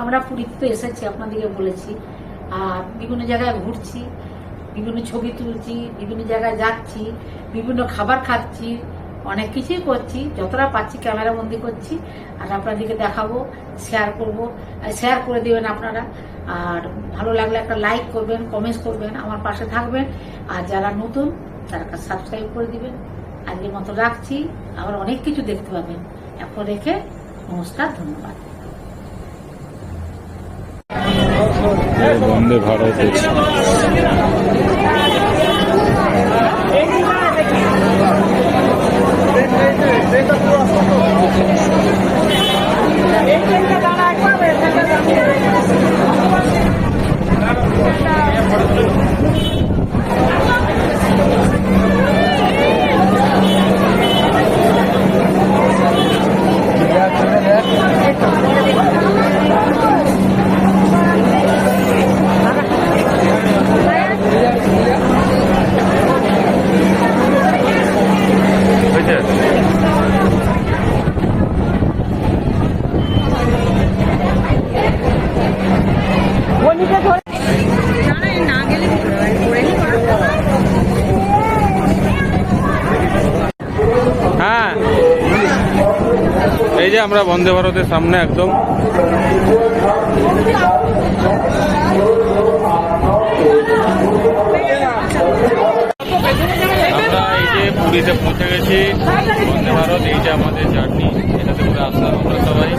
আমরা পুরীতে তো এসেছি, আপনাদেরকে বলেছি। আর বিভিন্ন জায়গায় ঘুরছি, বিভিন্ন ছবি তুলছি, বিভিন্ন জায়গায় যাচ্ছি, বিভিন্ন খাবার খাচ্ছি, অনেক কিছুই করছি, যতটা পাচ্ছি ক্যামেরা বন্দি করছি। আর আপনাদেরকে দেখাবো শেয়ার করব শেয়ার করে দেবেন আপনারা। আর ভালো লাগলে একটা লাইক করবেন কমেন্টস করবেন, আমার পাশে থাকবেন। আর যারা নতুন, তারা সাবস্ক্রাইব করে দিবেন। আজকের মতো রাখছি। আবার অনেক কিছু দেখতে পাবেন। এখন রেখে নমস্কার, ধন্যবাদ এই বন্দে ভারত। এক্সপ্রেস হ্যাঁ। এই যে আমরা বন্দে ভারতের সামনে একদম। আমরা এই যে পুরীতে পৌঁছে গেছি। বন্দে ভারত, এই যে আমাদের জার্নি, এটাতে করে আসলাম আমরা সবাই।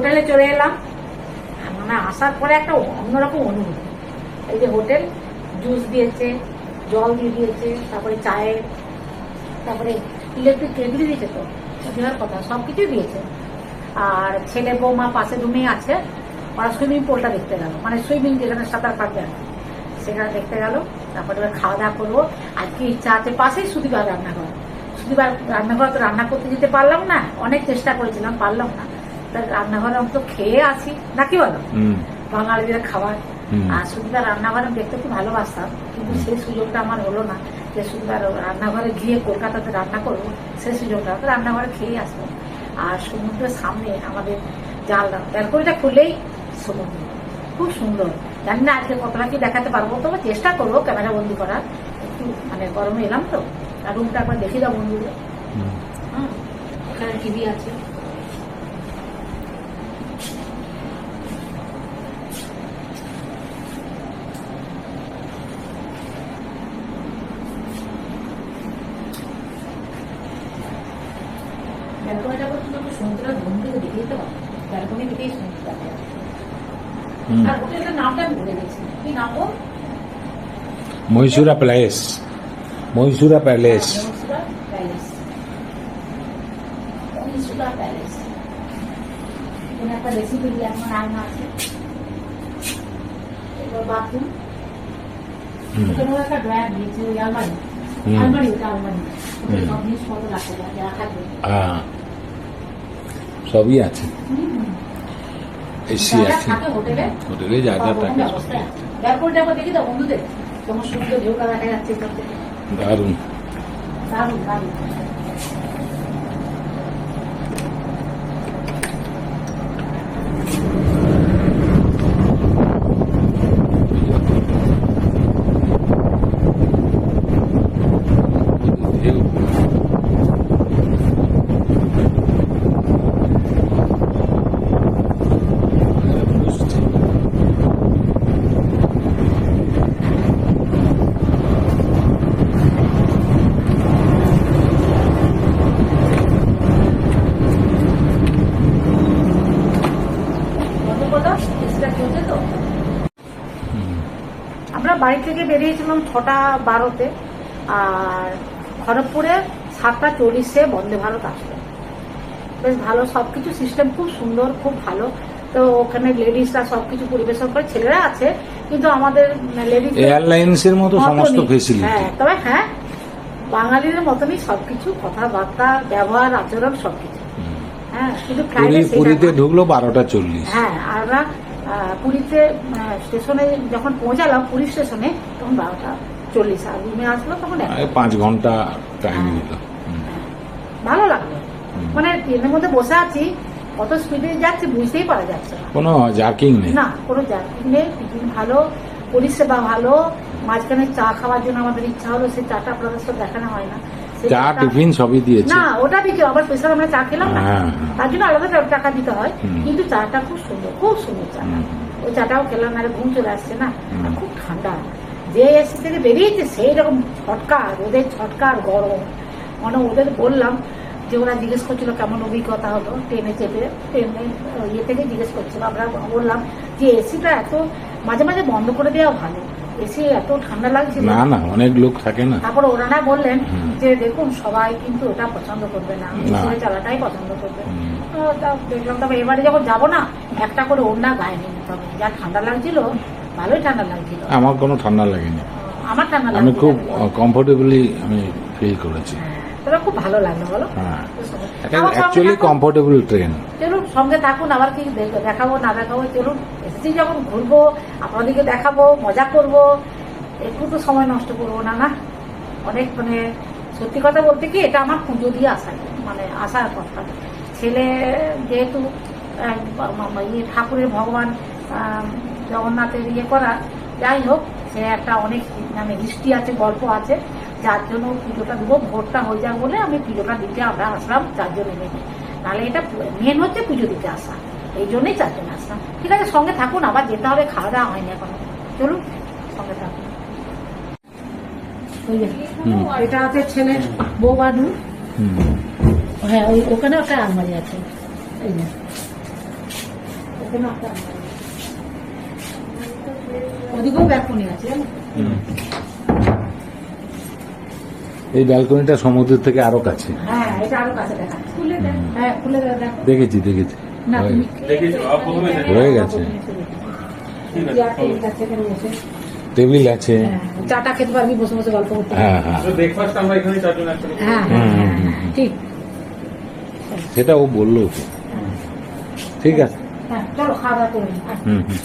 হোটেলে চলে এলাম। মানে আসার পরে একটা অন্যরকম অনুভূতি। এই যে হোটেল, জুস দিয়েছে, জল দিয়ে দিয়েছে, তারপরে চায়ের, তারপরে ইলেকট্রিক কেটলি দিয়েছে তো, দেওয়ার কথা সব কিছুই দিয়েছে। আর ছেলে বৌমা পাশে রুমে আছে, ওরা সুইমিং পুলটা দেখতে গেল। মানে সুইমিং যেখানে সাঁতার কাটবে আর সেখানে দেখতে গেল। তারপরে এবার খাওয়া দাওয়া করব। আজকে ইচ্ছা আছে পাশেই সুদিবার রান্নাঘর। সুদিবার রান্নাঘর তো রান্না করতে যেতে পারলাম না, অনেক চেষ্টা করেছিলাম, পারলাম না। তা রান্নাঘরে আমি তো খেয়ে আছি। নাকি বলো? বাঙালিদের খাবার। আর সুবিধা রান্নাঘরে দেখতে খুব ভালোবাসতাম কিন্তু সেই সুযোগটা আমার হলো না যে সুবিধা রান্নাঘরে গিয়ে কলকাতাতে রান্না করব সেই সুযোগটা তো রান্নাঘরে খেয়ে আসব। আর সমুদ্রের সামনে আমাদের জানলা ব্যালকনিটা খুললেই সমুদ্র। খুব সুন্দর। জানি না আজকে কতটা কি দেখাতে পারব তবে চেষ্টা করব ক্যামেরা বন্দি করার। একটু মানে গরমে এলাম তো আর রুমটা একবার দেখে দাও বন্ধুদের। হুম। হুম এখানে টিভি আছে ব্যালকনিটা পর্যন্ত একটু সমুদ্রের ঘুম থেকে দেখে দিতে পারো ব্যালকনি থেকেই সমুদ্র দেখা যাচ্ছে। হুম। আর হোটেলটার নামটা আমি ভুলে গেছি মহীশূরা প্যালেস। মহীশূরা প্যালেস। একটা রেসিপি দিয়ে এখন আছে। বাথরুম একটা ড্রয়ার দিয়েছে ওই আলমারি। আলমারি ওটা আলমারি। ওতে হুম। সব জিনিসপত্র রাখা যায় সবই আছে। এসি আছে। হোটেলে যা থাকে দারুণ। দারুণ ব্যালকনিটা একবার দেখি তো বন্ধুদের তোমার সমুদ্র ঢেউটা দেখা যাচ্ছে এখান থেকে দারুণ দারুণ দারুণ ঢেউ। বুঝছি। কত কত এসিটা চলছে তো হুম। আমরা বাড়ি থেকে বেরিয়েছিলাম ছটা বারোতে আর খড়গপুরে সাতটা চল্লিশে বন্দে ভারত আসলো। বেশ ভালো সবকিছু সিস্টেম খুব সুন্দর খুব ভালো। তো ওখানে লেডিসরা সবকিছু পরিবেশন করে ছেলেরা আছে কিন্তু আমাদের লেডিস এয়ারলাইন্সের মতো সমস্ত ফেসিলিটি হ্যাঁ তবে হ্যাঁ বাঙালিদের মতনই সবকিছু কথাবার্তা ব্যবহার আচরণ সবকিছু। হ্যাঁ কিন্তু পুরীতে ঢুকলো বারোটা চল্লিশ। হ্যাঁ আর আমরা পুরীতে স্টেশনে যখন পৌঁছালাম পুরী স্টেশনে তখন বারোটা চল্লিশ আর রুমে আসলো তখন পাঁচ ঘণ্টা টাইম হ্যাঁ। নিল ভালো লাগল। মানে ট্রেনের মধ্যে বসে আছি কত স্পিডে যাচ্ছে বুঝতেই পারা যাচ্ছে কোনো জার্কিং নেই। না কোনো জার্কিং নেই টিফিন ভালো পরিষেবা ভালো মাঝখানে চা খাওয়ার জন্য আমাদের ইচ্ছা হলো সেই চাটা আপনাদের সাথে দেখানো হয় না। চা টিফিন সবই দিয়েছে। না ওটা দিকে আবার স্পেশাল আমরা চা খেলাম না। হ্যাঁ। তার জন্য আলাদা টাকা দিতে হয়। কিন্তু চাটা খুব সুন্দর খুব সুন্দর চা। ওই চাটাও খেলাম না ঘুম চলে আসছে না। খুব ঠান্ডা। যে এসি থেকে বেরিয়েছে সেই রকম ছটকা ওদের ছটকা আর গরম। মানে ওদের বললাম যে ওরা জিজ্ঞেস করছিল কেমন অভিজ্ঞতা হলো। ট্রেনে চেপে ট্রেনে ইয়ে থেকে জিজ্ঞেস করছিল। আমরা বললাম যে এসিটা এত মাঝে মাঝে বন্ধ করে দেওয়া ভালো। এসি এত ঠান্ডা লাগছিল। না না অনেক লোক থাকে না। তারপর ওনারা বললেন যে দেখুন সবাই কিন্তু ওটা পছন্দ করবে না। এসিতে চালাটাই পছন্দ করবে। তা দেখলাম তবে এবারে যখন যাব না একটা করে ওড়না গায়ে নিয়ে নিতে হবে। যা ঠান্ডা লাগছিল ভালোই ঠান্ডা লাগছিল। আমার কোনো ঠান্ডা লাগেনি। আমার ঠান্ডা আমি খুব কমফোর্টেবলি আমি ফিল করেছি। তবে খুব ভালো লাগল বলো? অ্যাকচুয়ালি কমফোর্টেবল ট্রেন চলুন সঙ্গে থাকুন আবার কি দেখ- দেখাবো না দেখাবো চলুন। এসেছি যখন ঘুরবো আপনাদেরকে দেখাবো মজা করব। একটু তো সময় নষ্ট করব না না? অনেক মানে সত্যি কথা বলতে কি এটা আমার পুজো দিয়ে আসা মানে আসার কথা। ছেলে যেহেতু ইয়ে ঠাকুরের ভগবান জগন্নাথের ইয়ে করা যাই হোক সে একটা অনেক মানে হিস্ট্রি আছে গল্প আছে। যার জন্য পুজোটা দেবো ভোটটা হয়ে যাক বলে আমি পুজোটা দিতে আমরা আসলাম চারজন এনে নাহলে এটা মেন হচ্ছে পুজো দিতে আসা। এই জন্যই চারজন আসলাম। ঠিক আছে সঙ্গে থাকুন আবার যেতে হবে খাওয়া দাওয়া হয়নি এখন। চলুন সঙ্গে থাকুন। এটা আছে ছেলে বউ বাদু হ্যাঁ ওই ওখানে একটা আলমারি আছে। এই যে ওদিকেও ব্যালকনি আছে জানো? এই ব্যালকনিটা সমুদ্রের থেকে আরও কাছে। হ্যাঁ এটা আরও কাছে দেখা। হ্যাঁ খুলে দেখো দেখেছি দেখেছি। না হয়ে গেছে। টেবিল আছে। হ্যাঁ, চাটা খেতে পারবি বসে বসে গল্প করতে হ্যাঁ হ্যাঁ। ব্রেকফাস্ট আমরা এখানে চারজন একসাথে হুম, হুম, হুম। ঠিক। সেটা ও বলল ঠিক আছে। হ্যাঁ চলো খাওয়া দাওয়া হুম হুম।